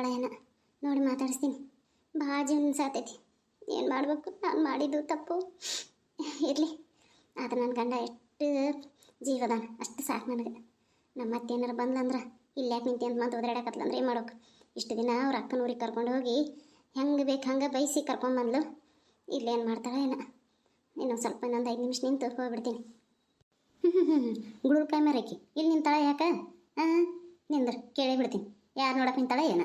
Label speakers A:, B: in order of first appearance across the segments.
A: ಏನ ನೋಡಿ ಮಾತಾಡಿಸ್ತೀನಿ. ಭಾಳ ಜೀವನ ಸಾತೈತಿ ಏನು ಮಾಡಬೇಕು? ನಾನು ಮಾಡಿದ್ದು ತಪ್ಪು. ಇರಲಿ. ಆದ್ರೆ ನನ್ನ ಗಂಡ ಎಷ್ಟು ಜೀವದಾನ ಅಷ್ಟು ಸಾಕು ನನಗೆ. ನಮ್ಮ ಅತ್ತೆ ಏನಾರು ಬಂದ್ಲಂದ್ರೆ ಇಲ್ಲಿ ಯಾಕೆ ನಿಂತಿ ಅಂತ ಮತ್ತೆ ಓದಾಡಕತ್ಲಂದ್ರೆ ಏನು ಮಾಡೋಕೆ ಇಷ್ಟು ದಿನ ಅವ್ರ ಅಕ್ಕನ ಊರಿಗೆ ಕರ್ಕೊಂಡು ಹೋಗಿ, ಹೆಂಗೆ ಬೇಕು ಹಂಗೆ ಬೈಸಿ ಕರ್ಕೊಂಡು ಬಂದ್ಲು. ಇಲ್ಲೇನು ಮಾಡ್ತಾಳೆ ಏನ. ಇನ್ನೊಂದು ಸ್ವಲ್ಪ ಇನ್ನೊಂದು ಐದು ನಿಮಿಷ ನಿಂತು ಹೋಗ್ಬಿಡ್ತೀನಿ. ಗುಳುಕಾಯಿ ಮರಕ್ಕೆ ಇಲ್ಲಿ ನಿಂತಾಳೆ ಯಾಕ? ಹಾಂ ನಿಂದ್ರೆ. ಕೇಳೇ ಬಿಡ್ತೀನಿ. ಯಾರು ನೋಡಕ್ಕೆ ನಿಂತಾಳೆ ಏನ.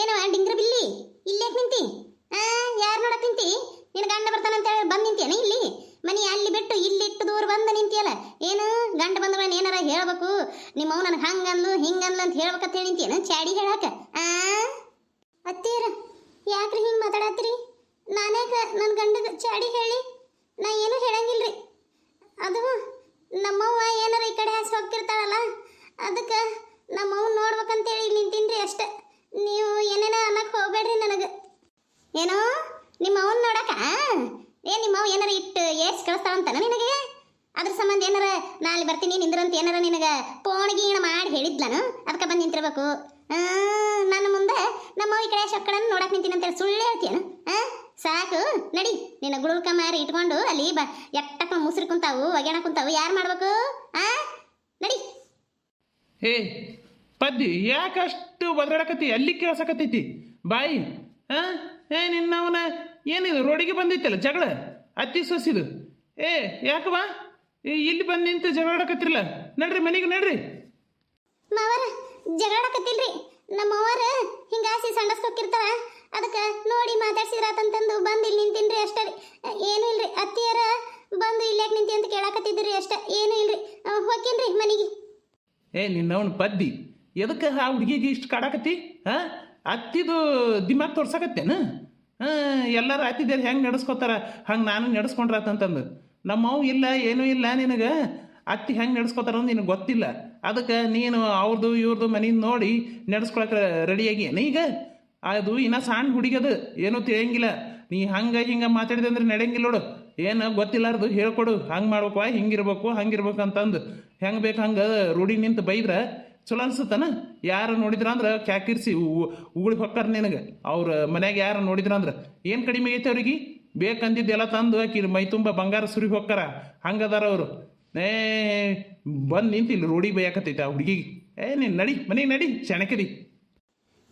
A: ಏನವ ಡಿಂಗ್ರ ಬಿಲ್ಲಿ? ಇಲ್ಲೇ ನಿಂತಿ? ಹಾಂ ಯಾರು ನೋಡಕ್ ನಿಂತಿ? ನಿನ್ನ ಗಂಡ ಬರ್ತಾನಂತ ಹೇಳಿ ಬಂದು ನಿಂತಿಯನ ಇಲ್ಲಿ? ಮನಿ ಅಲ್ಲಿ ಬಿಟ್ಟು ಇಲ್ಲಿ ಇಟ್ಟು ದೂರ ಬಂದು ನಿಂತಿಯಲ್ಲ? ಏನು, ಗಂಡ ಬಂದವನ ಏನಾರ ಹೇಳ್ಬೇಕು? ನಿಮ್ಮ ಅವ್ ನನಗೆ ಹಂಗಂದ್ಲು, ಹಿಂಗಂದ್ಲು ಅಂತ ಹೇಳ್ಬೇಕಂತ ಹೇಳಿ ನಿಂತೇನ ಚಾಡಿ ಹೇಳಾಕ. ಆ? ಅತ್ತೀರ, ಯಾಕ್ರಿ ಹಿಂಗೆ ಮಾತಾಡತ್ತೀರಿ? ನಾನೇ ನನ್ನ ಗಂಡಗ ಚಾಡಿ ಹೇಳಿ? ನಾ ಏನೂ ಹೇಳಂಗಿಲ್ರಿ. ಅದು, ನಮ್ಮವ್ವ ಏನಾರ ಈ ಕಡೆ ಹಾಸಿ ಹೋಗ್ತಿರ್ತಾಳಲ್ಲ ಅದಕ್ಕೆ ನಮ್ಮವ್ವ ನೋಡ್ಬೇಕಂತೇಳಿ ಇಲ್ಲಿ ನಿಂತೀನ್ರಿ ಅಷ್ಟೆ ನೀವು ಏನೇನೋ ಅನ್ನಕ್ಕೆ ಹೋಗ್ಬೇಡ್ರಿ ನನಗೆ ಏನೋ ನಿಮ್ಮ ಅವನ್ ನೋಡಕ ಏ ನಿಮ್ಮ ಅವ್ವ ಏನಾರ ಇಟ್ಟು ಏರ್ಸ್ ಕಳಿಸ್ತಾಳಂತನ ನಿನಗೆ ಅದ್ರ ಸಂಬಂಧ ಏನಾರ ನಾ ಅಲ್ಲಿ ಬರ್ತೀನಿ ನಿಂದ್ರಂತ ಏನಾರ ನಿನಗೆ ಹೇಳಿದ್ಲನು? ಅದಕ್ಕೆ ಬಂದು ನಿಂತಿರ್ಬೇಕು. ನನ್ನ ಮುಂದೆ ನಮ್ಮ ಈ ಕಡೆ ಶಕ್ಕಳನ್ನು ನೋಡಕ್ ನಿಂತೀನಿ ಅಂತೇಳಿ ಸುಳ್ಳು ಹೇಳ್ತೀಯನು? ಆ, ಸಾಕು, ನಡಿ. ನಿನ್ನ ಗುಳುಕ ಮಾರಿ ಇಟ್ಕೊಂಡು ಅಲ್ಲಿ ಬ ಎಟ್ಟಕ್ಕ ಮುಸ್ರಿ ಕುಂತಾವು, ಒಗ್ಯಾಣ ಕುಂತಾವು, ಯಾರು ಮಾಡ್ಬೇಕು? ಆ, ನಡಿ.
B: ಹೇ, ಪದ್ದಿ, ಯಾಕಷ್ಟು ಬದಲಾಡಕತ್ತಿ ಅಲ್ಲಿ ಕೇಳಸಕತ್ತೈತಿ. ಬಾಯಿ ಹಾ ಏ, ನಿನ್ನವನ ಏನಿದು? ರೋಡಿಗೆ ಬಂದೈತಲ್ಲ ಜಗಳ? ಅತ್ತಿ ಸೊಸಿದು. ಏ ಯಾಕವಾ ಇಲ್ಲಿ ಬಂದು ನಿಂತು ಜಗಳಾಡಕತ್ತಿರಲ್ಲ ನಡ್ರಿ, ಮನೆಗೆ ನಡ್ರಿ.
A: ಮಾವರ ಜಗಳಾಡಕತ್ತಿಲ್ರಿ ನಮ್ಮ ಅವರ ಹಿಂಗಾಸಿ ಸಂಡಸ್ಕೊಕ್ಕಿರ್ತಾರ ಅದಕ್ಕೆ ನೋಡಿ ಮಾತಾಡ್ಸಿದ್ರಾತಂತಂದು ಬಂದು ಇಲ್ಲಿ ನಿಂತೀನ್ರಿ ಅಷ್ಟೇ ರೀ. ಏನೂ ಇಲ್ರಿ, ಅತ್ತಿಯರ ಬಂದು ಇಲ್ಲೇ ನಿಂತಿ ಅಂತ ಕೇಳಾಕತ್ತಿದ್ರಿ ಅಷ್ಟೇ. ಏನೂ ಇಲ್ರಿ. ಹೋಗ್ತೀನ್ರಿ ಮನೆಗೆ.
B: ಏ, ನಿನ್ನವನ ಪದ್ದಿ, ಎದಕ್ಕೆ ಆ ಹುಡುಗಿಗೆ ಇಷ್ಟು ಕಾಡಾಕತ್ತಿ? ಹಾ ಅತ್ತಿದು ದಿಮಾಗ್ ತೋರ್ಸಕತ್ತೇನು? ಹಾಂ ಎಲ್ಲರೂ ಅತ್ತಿದ್ದೇರು ಹೆಂಗೆ ನಡೆಸ್ಕೊತಾರ? ಹಂಗೆ ನಾನು ನಡೆಸ್ಕೊಂಡ್ರಾತಂತಂದು. ನಮ್ಮವ್ ಇಲ್ಲ, ಏನೂ ಇಲ್ಲ ನಿನಗೆ? ಅತ್ತಿ ಹೆಂಗೆ ನಡೆಸ್ಕೋತಾರ ನಿನಗೆ ಗೊತ್ತಿಲ್ಲ. ಅದಕ್ಕೆ ನೀನು ಅವ್ರದ್ದು ಇವ್ರದ್ದು ಮನೆಯಿಂದ ನೋಡಿ ನಡೆಸ್ಕೊಳಕ್ಕೆ ರೆಡಿಯಾಗಿ ಈಗ? ಅದು ಇನ್ನ ಸಣ್ಣ ಹುಡುಗದು ಏನೂ ತಿಳಿಯಂಗಿಲ್ಲ. ನೀ ಹಂಗೆ ಹಿಂಗೆ ಮಾತಾಡಿದೆ ಅಂದ್ರೆ ನಡೆಯಂಗಿಲ್ಲ ನೋಡು. ಏನು ಗೊತ್ತಿಲ್ಲಾರ್ದು ಹೇಳ್ಕೊಡು. ಹಂಗೆ ಮಾಡ್ಬೇಕು ಹಿಂಗಿರ್ಬೇಕು, ಹಂಗಿರ್ಬೇಕು ಅಂತಂದು. ಹೆಂಗೆ ಬೇಕು ಹಂಗೆ ರೂಢಿ ನಿಂತು ಬೈದ್ರೆ ಚಲೋ ಅನ್ಸುತ್ತನ? ಯಾರು ನೋಡಿದ್ರ ಅಂದ್ರೆ ಕ್ಯಾಕಿರ್ಸಿ ಉಗುಳಿ ಹೊಕ್ಕಾರ ನಿನಗೆ. ಅವ್ರ ಮನ್ಯಾಗ ಯಾರು ನೋಡಿದ್ರ ಅಂದ್ರೆ. ಏನು ಕಡಿಮೆ ಐತೆ ಅವ್ರಿಗೆ? ಬೇಕಂದಿದ್ದೆಲ್ಲ ತಂದು ಆಕಿ ಮೈ ತುಂಬ ಬಂಗಾರ ಸುರಿ ಹೊಕ್ಕಾರ. ಹಂಗದಾರ ಅವರು. ಏ, ಬಂದು ನಿಂತಿಲ್ಲ ರೂಢಿ ಬೈಯಾಕತ್ತೈತೆ ಆ ಹುಡುಗಿಗೆ. ಏ, ನೀನು ನಡಿ, ಮನೆಗೆ ನಡಿ, ಸೆಣಕರಿ.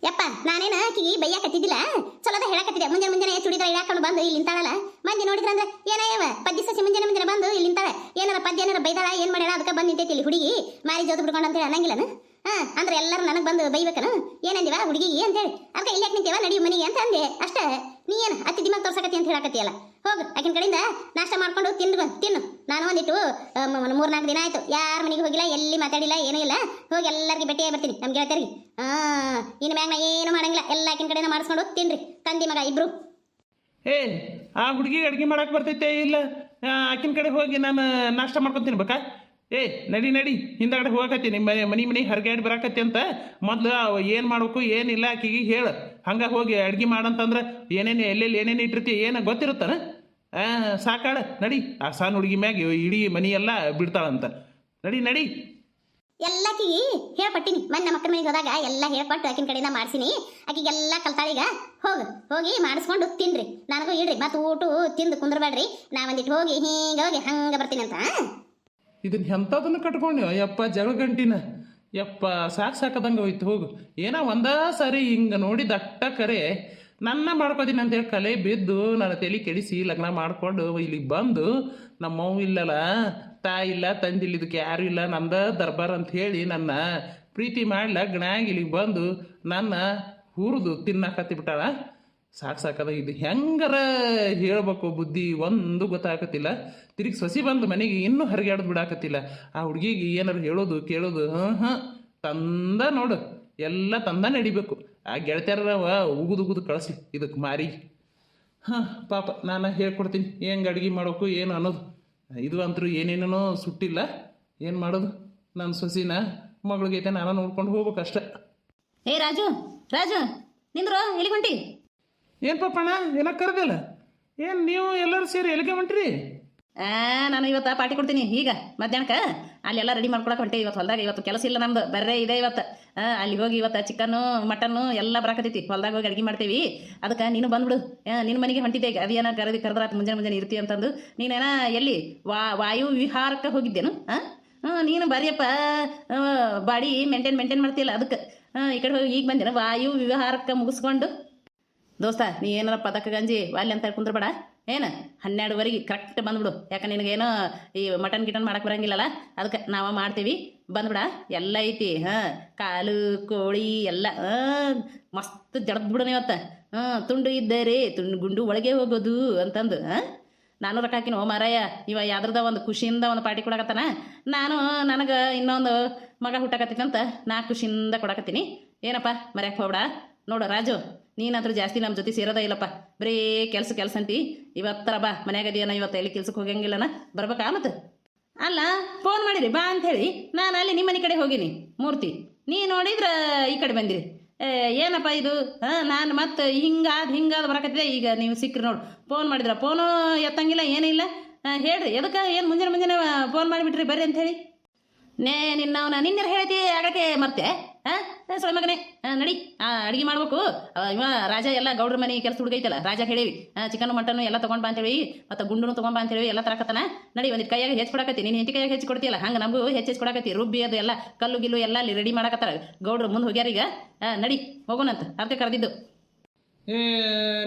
A: ಯಪ್ಪ, ನಾನೇನ ಆಕಿಗೆ ಬೈಯಾಕತ್ತಿದ್ದಿಲ್ಲ? ಚಲೋದ ಹೇಳಕತ್ತಿದ್ದೆ. ಮುಂಜಾನೆ ಮುಂಜಾನೆ ಚುಡಿದಾರ ಇಳಾಕೊಂಡು ಬಂದು ಇಲ್ಲಿ ನಿಂತಾಳಲ್ಲ. ಮಂದಿ ನೋಡಿದ್ರಂದ್ರೆ ಏನಾಯವ ಪದ್ಯ ಸಸಿ ಮುಂಜಾನೆ ಮುಂಜಾನೆ ಬಂದು ಇಲ್ಲಿ ನಿಂತಾಳೆ. ಏನಾರ ಪದ್ಯ ಏನಾರ ಬೈದಾಳ, ಏನ್ ಮಾಡ್ಯಾಳ, ಅದಕ್ಕೆ ಬಂದು ನಿಂತೈತಿ ಇಲ್ಲಿ ಹುಡುಗಿ. ಮಾರಿ ಜೋತು ಬಿಡ್ಕೊಂಡು ಅಂತ ಅನ್ನಂಗಿಲ್ಲನ ಹಾ, ಅಂದ್ರೆ ಎಲ್ಲರೂ ನನಗೆ ಬಂದು ಬೈಬೇಕನ. ಏನಂದಿವ ಹುಡುಗಿಗೆ ಅಂತೇಳಿ ಅದಕ್ಕೆ ಇಲ್ಲಿ ನಿಂತೇವ? ನಡಿ ಮನೆಗೆ ಅಂತ ಅಂದೆ. ಅಷ್ಟೇ. ನೀ ಏನು ಅತ್ತಿ ದಿಮಾಗ್ ತೋರ್ಸಕತ್ತಿ ಅಂತ ಹೇಳಕತ್ತಿಯಲ್ಲ. ಹೋಗು. ಆಕಿನ ಕಡೆಯಿಂದ ನಾಷ್ಟ ಮಾಡ್ಕೊಂಡು ತಿಂದು ತಿನ್ನು. ನಾನು ಒಂದಿಟ್ಟು ಮೂರ್ ನಾಲ್ಕು ದಿನ ಆಯ್ತು. ಯಾರ ಮನೆಗೆ ಹೋಗಿಲ್ಲ, ಎಲ್ಲಿ ಮಾತಾಡಿಲ್ಲ, ಏನೂ ಇಲ್ಲ. ಹೋಗಿ ಎಲ್ಲರಿಗೆ ಭೇಟಿಯಾಗಿ ಬರ್ತೀನಿ ನಮ್ಮ ಗೆಳತಿಯರಿಗೆ. ಆ, ಇನ್ನು ಮ್ಯಾಗ ಏನು ಮಾಡಂಗಿಲ್ಲ. ಎಲ್ಲ ಆಕಿನ ಕಡೆನ ಮಾಡಿಸ್ಕೊಂಡು ತಿನ್ರಿ. ತಂದಿ ಮಗ ಇಬ್ರು.
B: ಏ, ಆ ಹುಡುಗಿ ಅಡುಗೆ ಮಾಡಕ್ಕೆ ಬರ್ತೈತೆ ಇಲ್ಲ? ಆಕಿನ ಕಡೆ ಹೋಗಿ ನಾನು ನಾಷ್ಟ ಮಾಡ್ಕೊಂಡು ತಿನ್ಬೇಕಾ? ಏ, ನಡಿ ನಡಿ. ಹಿಂದಗಡೆ ಹೋಗಕತ್ತಿ. ಮನೆ ಮನೆ ಮನೆ ಹರ್ಗಾಡಿ ಬರಾಕತ್ತಿ ಅಂತ ಮೊದ್ಲು ಏನು ಮಾಡಬೇಕು, ಏನಿಲ್ಲ ಆಕಿಗೆ ಹೇಳು. ಹಂಗೆ ಹೋಗಿ ಅಡ್ಗೆ ಮಾಡಂತಂದ್ರೆ ಏನೇನು, ಎಲ್ಲೆಲ್ಲಿ ಏನೇನು ಇಟ್ಟಿರ್ತಿ, ಏನು ಗೊತ್ತಿರುತ್ತಾನ? ಸಾಕಾಳ ನಡಿ. ಆ ಸಣ್ಣ ಹುಡುಗಿ ಮ್ಯಾಗ ಇಡೀ ಮನಿ ಎಲ್ಲ ಬಿಡ್ತಾಳಂತ. ನಡಿ ನಡಿ.
A: ಎಲ್ಲಾಕಿಗೆ ಹೇಳ್ಪಟ್ಟಿನಿ. ಮೊನ್ನೆ ಮಕ್ಕಳ ಮನೆಗೆ ಹೋದಾಗ ಎಲ್ಲ ಹೇಳ್ಪಟ್ಟು ಆಕಿನ ಕಡೆಯಿಂದ ಮಾಡ್ಸಿನಿ. ಆಕಿಗೆಲ್ಲ ಕಲ್ತಾಳೀಗ ಹೋಗು ಹೋಗಿ ಮಾಡಿಸ್ಕೊಂಡು ತಿನ್ರಿ. ನನಗೂ ಇಡ್ರಿ. ಮತ್ತೆ ಊಟ ತಿಂದು ಕುಂದ್ರಬೇಡ್ರಿ. ನಾ ಒಂದಿಟ್ಟು ಹೋಗಿ ಹಿಂಗೆ ಹೋಗಿ ಹಂಗೆ ಬರ್ತೀನಿ ಅಂತ
B: ಇದನ್ನ ಎಂಥದನ್ನು ಕಟ್ಕೊಂಡು ಯಪ್ಪ ಜಗಳ ಗಂಟಿನ ಯಪ್ಪ ಸಾಕು ಸಾಕದಂಗೆ ಹೋಯ್ತು. ಹೋಗು. ಏನೋ ಒಂದೇ ಸಾರಿ ಹಿಂಗೆ ನೋಡಿ ದಟ್ಟ ಕರೆ. ನನ್ನ ಮಾಡ್ಕೋತೀನಿ ಅಂತೇಳಿ ಕಲೆ ಬಿದ್ದು ನನ್ನ ತಲೆ ಕೆಡಿಸಿ ಲಗ್ನ ಮಾಡಿಕೊಂಡು ಇಲ್ಲಿಗೆ ಬಂದು ನಮ್ಮವ್ ಇಲ್ಲಲ್ಲ, ತಾಯಿ ಇಲ್ಲ ತಂದಿಲ್ಲ ಇದಕ್ಕೆ ಯಾರು ಇಲ್ಲ, ನಂದ ದರ್ಬಾರ್ ಅಂತ ಹೇಳಿ ನನ್ನ ಪ್ರೀತಿ ಮಾಡಿ ಲಗ್ನ ಇಲ್ಲಿಗೆ ಬಂದು ನನ್ನ ಹುರಿದು ತಿನ್ನಕತ್ತಿ ಬಿಟ್ಟಾಳ. ಸಾಕು ಸಾಕದ ಇದು. ಹೆಂಗಾರ ಹೇಳ್ಬೇಕು ಬುದ್ಧಿ? ಒಂದು ಗೊತ್ತಾಗತ್ತಿಲ್ಲ ತಿರುಗಿ ಸಸಿ ಬಂದು ಮನೆಗೆ ಇನ್ನೂ ಹರಿಗಾಡ್ದು ಬಿಡಾಕತ್ತಿಲ್ಲ. ಆ ಹುಡುಗಿಗೆ ಏನಾರು ಹೇಳೋದು, ಕೇಳೋದು ಹಾಂ ಹಾಂ ತಂದ ನೋಡು. ಎಲ್ಲ ತಂದ ನಡಿಬೇಕು. ಆ ಗೆಳತಿಯರ ಉಗುದು ಉಗುದು ಕಳಿಸಿ ಇದಕ್ಕೆ ಮಾರಿ. ಹಾಂ ಪಾಪ ನಾನು ಹೇಳ್ಕೊಡ್ತೀನಿ. ಹೆಂಗೆ ಅಡುಗೆ ಮಾಡೋಕು ಏನು ಅನ್ನೋದು? ಇದು ಅಂತರೂ ಏನೇನೋ ಸುಟ್ಟಿಲ್ಲ. ಏನು ಮಾಡೋದು? ನನ್ನ ಸೊಸಿನ ಮಗಳಿಗೈತೆ ನಾನು ನೋಡ್ಕೊಂಡು ಹೋಗ್ಬೇಕು ಅಷ್ಟೇ
C: ಏ ರಾಜು ರಾಜು ನಿಂದ್ರು ಎಲ್ಲಿ ಹೊಂಟಿ?
B: ಏನು ಪಾಪಣ್ಣ ಏನಕ್ಕೆ ಕರೆದಿಲ್ಲ? ಏನು ನೀವು ಎಲ್ಲರೂ ಸೇರಿ ಎಲ್ಲಿಗೆ ಹೊಂಟ್ರಿ?
C: ನಾನು ಇವತ್ತು ಪಾರ್ಟಿ ಕೊಡ್ತೀನಿ, ಈಗ, ಮಧ್ಯಾಹ್ನಕ್ಕೆ. ಅಲ್ಲೆಲ್ಲ ರೆಡಿ ಮಾಡ್ಕೊಳಕ್ಕೆ ಹೊಂಟೆ ಇವತ್ತು ಹೊಲ್ದಾಗ. ಇವತ್ತು ಕೆಲಸ ಇಲ್ಲ ನಮ್ದು, ಬರ್ರೆ ಇದೆ ಇವತ್ತು. ಅಲ್ಲಿ ಹೋಗಿ ಇವತ್ತು ಚಿಕನ್ನು ಮಟನ್ನು ಎಲ್ಲ ಬರಾಕತೈತಿ ಹೊಲ್ದಾಗ ಹೋಗಿ ಅಡುಗೆ ಮಾಡ್ತೀವಿ. ಅದಕ್ಕೆ ನೀನು ಬಂದ್ಬಿಡು. ನಿನ್ನ ಮನೆಗೆ ಹೊಂಟಿದ್ದೆ. ಈಗ ಅದೇನ ಕರೆದಿ ಕರೆದ್ರಾತು, ಮುಂಜಾನೆ ಮುಂಜಾನೆ ಇರ್ತೀವಿ ಅಂತಂದು. ನೀನೇನ ಎಲ್ಲಿ? ವಾ, ವಾಯು ವಿಹಾರಕ್ಕೆ ಹೋಗಿದ್ದೇನು? ಹಾಂ ನೀನು ಬರಿಯಪ್ಪ ಬಾಡಿ ಮೇಂಟೈನ್ ಮೇಂಟೈನ್ ಮಾಡ್ತಿಲ್ಲ ಅದಕ್ಕೆ. ಹಾಂ ಈ ಕಡೆ ಹೋಗಿ ಈಗ ಬಂದೇನೆ? ವಾಯು ವಿಹಾರಕ್ಕೆ ಮುಗಿಸ್ಕೊಂಡು. ದೋಸ್ತ, ನೀ ಏನಾರ ಪದಕ ಗಂಜಿ ವಾಲಿ ಅಂತ ಕುಂದ್ರ ಬೇಡ ಏನು? ಹನ್ನೆರಡುವರೆಗೆ ಕರೆಕ್ಟ್ ಬಂದ್ಬಿಡು. ಯಾಕೆ ನಿನಗೇನೋ ಈ ಮಟನ್ ಗಿಟನ್ ಮಾಡಕ್ಕೆ ಬರಂಗಿಲ್ಲಲ್ಲ? ಅದಕ್ಕೆ ನಾವು ಮಾಡ್ತೀವಿ. ಬಂದ್ಬಿಡ. ಎಲ್ಲ ಐತಿ. ಹಾಂ ಕಾಲು ಕೋಳಿ, ಎಲ್ಲ. ಮಸ್ತ್ ಜಡದ್ಬಿಡೋಣ ಇವತ್ತು ಹಾಂ, ತುಂಡು ಇದ್ದರೆ ತುಂಡು ಗುಂಡು ಒಳಗೆ ಹೋಗೋದು ಅಂತಂದು. ಹಾಂ? ನಾನು ರೊಕ್ಕ ಹಾಕಿನ ಓ ಮಾರಾಯ? ಇವ ಯಾವ್ದ್ರದ ಒಂದು ಖುಷಿಯಿಂದ ಒಂದು ಪಾರ್ಟಿ ಕೊಡಕತ್ತಾನ? ನಾನು, ನನಗೆ ಇನ್ನೊಂದು ಮಗ ಹುಟ್ಟಾಕತ್ತೈತಂತ ನಾ ಖುಷಿಯಿಂದ ಕೊಡಕತ್ತೀನಿ. ಏನಪ್ಪ? ಮರ್ಯಾಕೆ ಹೋಗ್ಬೇಡ. ನೋಡು ರಾಜು. ನೀನಾದ್ರೂ ಜಾಸ್ತಿ ನಮ್ಮ ಜೊತೆ ಸೇರೋದ ಇಲ್ಲಪ್ಪ. ಬರೀ ಕೆಲಸ ಕೆಲಸ ಅಂತಿ. ಇವತ್ತರ ಬಾ, ಮನ್ಯಾಗ ಅದೇನ ಇವತ್ತು ಎಲ್ಲಿ ಕೆಲ್ಸಕ್ಕೆ ಹೋಗಂಗಿಲ್ಲನ ಬರ್ಬೇಕಾ ಮತ್ತೆ ಅಲ್ಲ ಫೋನ್ ಮಾಡಿರಿ, ಬಾ ಅಂತ ಹೇಳಿ. ನಾನು ಅಲ್ಲಿ ನಿಮ್ಮ ಮನೆ ಕಡೆ ಹೋಗಿನಿ. ಮೂರ್ತಿ, ನೀ ನೋಡಿದ್ರೆ ಈ ಕಡೆ ಬಂದಿರಿ. ಏನಪ್ಪ ಇದು? ಹಾಂ, ನಾನು ಮತ್ತೆ ಹಿಂಗಾದ ಹಿಂಗಾದ ಬರಕತ್ತಿದೆ. ಈಗ ನೀವು ಸಿಕ್ಕ್ರಿ ನೋಡು. ಫೋನ್ ಮಾಡಿದ್ರ ಫೋನು ಎತ್ತಂಗಿಲ್ಲ ಏನಿಲ್ಲ ಹೇಳ್ರಿ, ಎದಕ್ಕೆ, ಏನು ಮುಂಜಾನೆ ಮುಂಜಾನೆ ಫೋನ್ ಮಾಡಿಬಿಟ್ರಿ, ಬರ್ರಿ ಅಂತ ಹೇಳಿ. ನೇ, ನಿನ್ನವನ, ನಿನ್ನೆ ಹೇಳ್ತಿ ಆಗಕ್ಕೆ ಮರ್ತೆ. ಹಾಂ? ಸೊಳ್ಳೆ ಮಗನೇ. ನಡಿ. ಅಡುಗೆ ಮಾಡ್ಬೇಕು. ಇವ ರಾಜ ಎಲ್ಲ ಗೌಡ್ರ ಮನೆ ಕೆಲಸ ಹುಡುಗೈತಲ್ಲ ರಾಜ ಹೇಳಿವಿ. ಚಿಕನ್, ಮಟನ್ ಎಲ್ಲ ತೊಗೊಂಡ್ ಬಾ ಅಂತೇಳಿ ಮತ್ತು ಗುಂಡುನು ತೊಗೊಂಡ್ ಬಾ ಅಂತೇಳಿ ಎಲ್ಲ ತರಕತ್ತಾನ. ನಡಿ ಒಂದಿಟ್ಟು ಕೈಯಾಗ ಹೆಚ್ಚು ಕೊಡಕತ್ತಿ. ನೀನು ಹೆಂಟಿ ಕೈಯಾಗ ಹೆಚ್ಚು ಕೊಡ್ತೀಯಲ್ಲ, ಹಂಗೆ ನಮಗೂ ಹೆಚ್ಚು ಹೆಚ್ಚು ಕೊಡಕತ್ತಿ. ರುಬ್ಬಿ ಅದು ಎಲ್ಲ, ಕಲ್ಲು, ಗಿಲ್ಲು ಎಲ್ಲ ಅಲ್ಲಿ ರೆಡಿ ಮಾಡಕತ್ತಾರ. ಗೌಡ್ರು ಮುಂದೆ ಹೋಗ್ಯಾರ ಈಗ ಹಾಂ, ನಡಿ, ಹೋಗೋಣಂತ. ಅದಕ್ಕೆ ಕರೆದಿದ್ದು.
B: ಏ,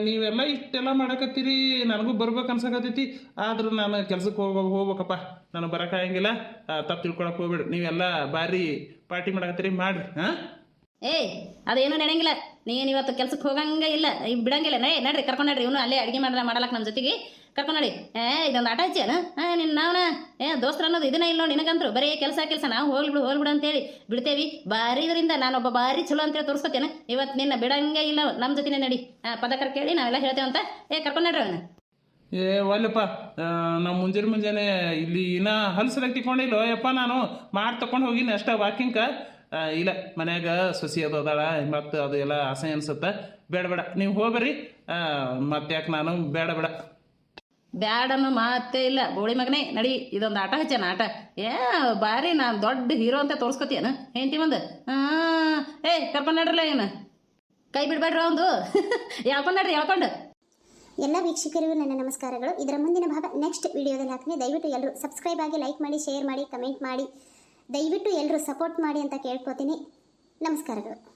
B: ನೀವೆಲ್ಲ ಇಷ್ಟೆಲ್ಲ ಮಾಡಕತ್ತೀರಿ, ನನಗೂ ಬರ್ಬೇಕು ಅನ್ಸಕತ್ತೈತಿ. ಆದ್ರೆ ನಾನು ಕೆಲ್ಸಕ್ಕೆ ಹೋಗ, ಹೋಗ್ಬೇಕಪ್ಪ. ನನಗೆ ಬರೋಕ್ಕಾಗಂಗಿಲ್ಲ ತಪ್ಪು ತಿಳ್ಕೊಳಕ್ಕೆ ಹೋಗ್ಬೇಡಿ. ನೀವೆಲ್ಲ ಭಾರಿ ಪಾರ್ಟಿ ಮಾಡಕತ್ತೀರಿ, ಮಾಡ್ರಿ, ಹಾಂ?
C: ಏಯ್ ಅದೇನು ನಡೆಯಂಗಿಲ್ಲ ನೀನು ಇವತ್ತು ಕೆಲ್ಸಕ್ಕೆ ಹೋಗಂಗೆ ಇಲ್ಲ, ಬಿಡಂಗಿಲ್ಲ. ನಡ್ರಿ, ಕರ್ಕೊಂಡು ನಡ್ರಿ. ಇವನು ಅಲ್ಲೇ ಅಡುಗೆ ಮಾಡ್ರ ಮಾಡಲಕ್ಕೆ ನಮ್ಮ ಜೊತೆಗೆ. ಕರ್ಕೊಂಡು ನೋಡಿ. ಏ, ಇದೊಂದು ಆಟ ಹಚ್ಚಿ ಹಾಂ ನಿನ್ನ ನಾವನ ಏ, ದೋಸ್ತರ ಅನ್ನೋದು ಇದನ್ನ ಇಲ್ಲ ನೋಡಿ ನಿನಗಂತ್ರು. ಬರೀ ಕೆಲಸ ಕೆಲಸ. ನಾವು ಹೋಗ್ಬಿಡು ಹೋಗ್ಬಿಡು ಅಂತೇಳಿ ಬಿಡ್ತೇವಿ. ಭಾರಿ ಇದರಿಂದ ನಾನೊಬ್ಬ ಭಾರಿ ಚಲೋ ಅಂತೇಳಿ ತೋರಿಸ್ಕೊತೇನೆ. ಇವತ್ತು ನಿನ್ನ ಬಿಡಂಗೆ ಇಲ್ಲ. ನಮ್ಮ ಜೊತೆನೇ ನಡಿ. ಪದಕ ಪದಕರ್ ಕೇಳಿ ನಾವೆಲ್ಲ ಹೇಳ್ತೇವಂತ ಏ, ಕರ್ಕೊಂಡು ನಡ್ರಿ
B: ಏ ಒಲ್ಲಪ್ಪ ನಮ್ಮ ಮುಂಜಾನೆ ಮುಂಜಾನೆ ಇಲ್ಲಿ ಇನ್ನ ಹಲ್ಸದಾಗ ತಿಕೊಂಡಿಲ್ಲ ಯಪ್ಪ, ನಾನು ಮಾಡಿ ತಕೊಂಡು ಹೋಗಿನಿ ಅಷ್ಟೇ ವಾಕಿಂಗ್ಕ ಇಲ್ಲ, ಮನ್ಯಾಗ ಸೊಸಿ ಅದು, ಅದಾಳ ಮತ್ತು ಅದು ಎಲ್ಲ ಅಸಹ್ಯ ಅನ್ಸುತ್ತೆ. ಬೇಡ ಬೇಡ. ನೀವು ಹೋಗ್ಬರ್ರಿ. ಮತ್ತೆ ಯಾಕೆ ನಾನು ಬೇಡ ಬೇಡ.
C: ಬ್ಯಾಡನ್ನು ಮಾತೇ ಇಲ್ಲ. ಗೋಳಿ ಮಗನೇ, ನಡಿ, ಇದೊಂದು ಆಟ ಹಚ್ಚನ ಆಟ. ಏ, ಬಾರಿ ನಾನು ದೊಡ್ಡ ಹೀರೋ ಅಂತ ತೋರಿಸ್ಕೊತೀಯನು? ಹೆಂಡತಿ ಮುಂದೆ? ಹಾಂ ಏ, ಕರ್ಕೊಂಡು ನಡ್ರಲ್ಲ ಏನು ಕೈ ಬಿಡ್ಬೇಡ್ರ ಒಂದು ಹೇಳ್ಕೊಂಡು ನಡ್ರಿ ಹೇಳ್ಕೊಂಡು
A: ಎಲ್ಲ ವೀಕ್ಷಕರಿಗೂ ನನ್ನ ನಮಸ್ಕಾರಗಳು. ಇದರ ಮುಂದಿನ ಭಾಗ ನೆಕ್ಸ್ಟ್ ವಿಡಿಯೋದಲ್ಲಿ ಹಾಕ್ತೀನಿ. ದಯವಿಟ್ಟು ಎಲ್ಲರೂ ಸಬ್ಸ್ಕ್ರೈಬ್ ಆಗಿ ಲೈಕ್ ಮಾಡಿ ಶೇರ್ ಮಾಡಿ ಕಮೆಂಟ್ ಮಾಡಿ. ದಯವಿಟ್ಟು ಎಲ್ಲರೂ ಸಪೋರ್ಟ್ ಮಾಡಿ ಅಂತ ಕೇಳ್ಕೊತೀನಿ. ನಮಸ್ಕಾರಗಳು.